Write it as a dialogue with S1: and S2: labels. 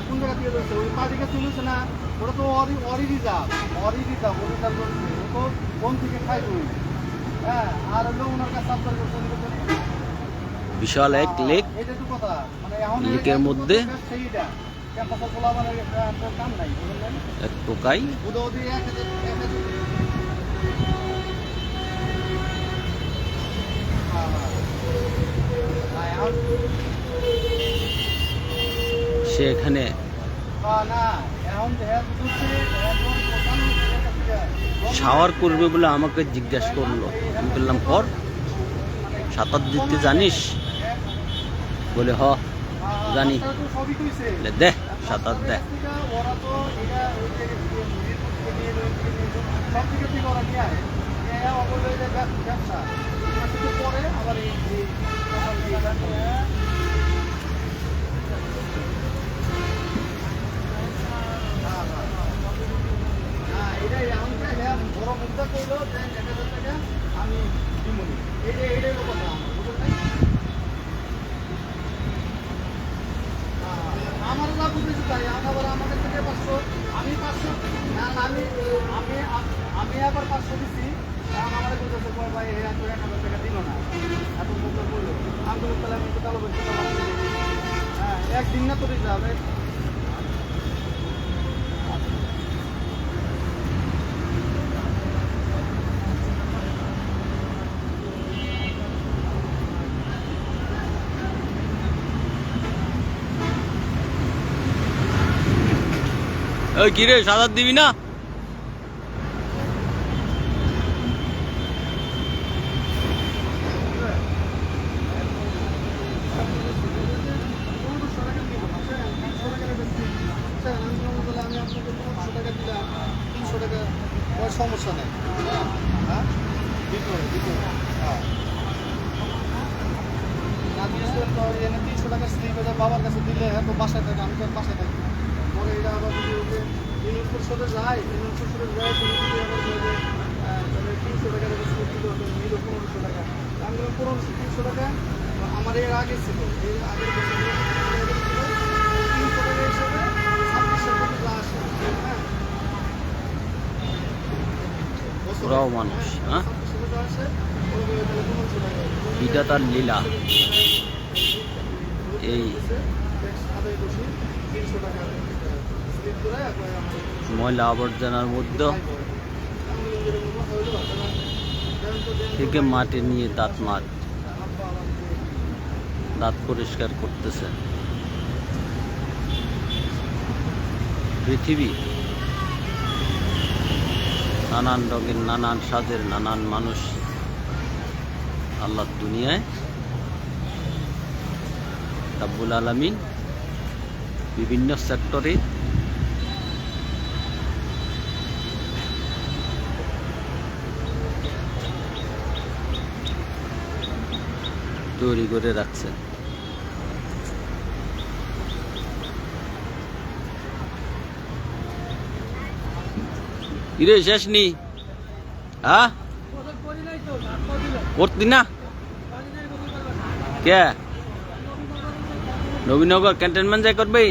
S1: কোন জায়গা থেকে ধরছে ওই না ওটা তো Ori Ori reserve Ori reserve Ori reserve ও তো কোন থেকে খাই হ্যাঁ আর হলো ওনার কাছে
S2: বিশাল এক লেক লেকের মধ্যে?
S1: সেইটা ক্যাম্পাসের খোলা মানে একটা কাম নাই বুঝলেন
S2: এক টোকাই
S1: উদয় দিয়ে এক হাজার এক হাজার হ্যাঁ, হ্যাঁ। হ্যাঁ, এখন
S2: সে এখানে
S1: হ্যাঁ, না, এখন দেয়া দুটোতে এখন প্রধান জায়গাটা থেকে
S2: শাওয়ার করবে বলে আমাকে জিজ্ঞাসা করল আমি বললাম কর সাঁতার দিতে জানিস বলে হ জানি।
S1: রাস্তাটা তো সবই কইছে।
S2: বলে, দে সাঁতার দে
S1: ওরা তো এটা ওই হ্যাঁ, বড় মুদ্রা এক হাজার টাকা আমি দিমুনি। এটাই কথা। আমার? হ্যাঁ, যা বুঝেছি তাই, আবার আমাদের থেকে পাঁচশো, আমি পাঁচশো, না, না, আমি আমি আমি আবার পাঁচশো দিছি। কারণ আমার বলতেছে এক হাজার টাকা দিল না। এত মুদ্রা করল আমি বললাম আমি তো কালো বলছি হ্যাঁ একদিন না তো রিজার্ভ
S2: ওই কিরে সাঁতার দিবি না
S1: পনেরোশো টাকা দিব না স্যার তিনশো টাকা বেশি স্যার আমি বললাম তাহলে আমি আপনাকে পনেরোশো টাকা দিলাম তিনশো টাকা কোনো সমস্যা নেই হ্যাঁ না তিনশো টাকা স্লিপ বাবার কাছে দিলে হ্যাঁ তো বাসায় থাকে, আমি তো বাসায় থাকি না। পরে এটা আবার যদি ওই যে ইউনিট পরিষদে যায় ইউনিট পরিষদে যায় তুমি আবার ওই তাহলে তিনশো টাকা করে দিল নিল পনেরোশো টাকা। আমি বললাম পনেরোশো তিনশো টাকা? আমার এর আগে ছিল। এর আগের বছর তিনশো টাকা হিসেবে ছাব্বিশের মধ্যে আসে হ্যাঁ।
S2: ওরাও মানুষ হ্যাঁ? এটা তার লীলা। এই ময়লা আবর্জনার মধ্যে থেকে মাটি নিয়ে দাঁত মাছ দাঁত পরিষ্কার করতেছে। পৃথিবী। নানান রঙের, নানান স্বাদের নানান মানুষ আল্লাহর দুনিয়ায় রাব্বুল আলামিন বিভিন্ন সেক্টরে তৈরি করে রাখছেন শেষ নি? হ্যাঁ? করতি না? কে? নবীনগর ক্যান্টনমেন্ট যাই করবে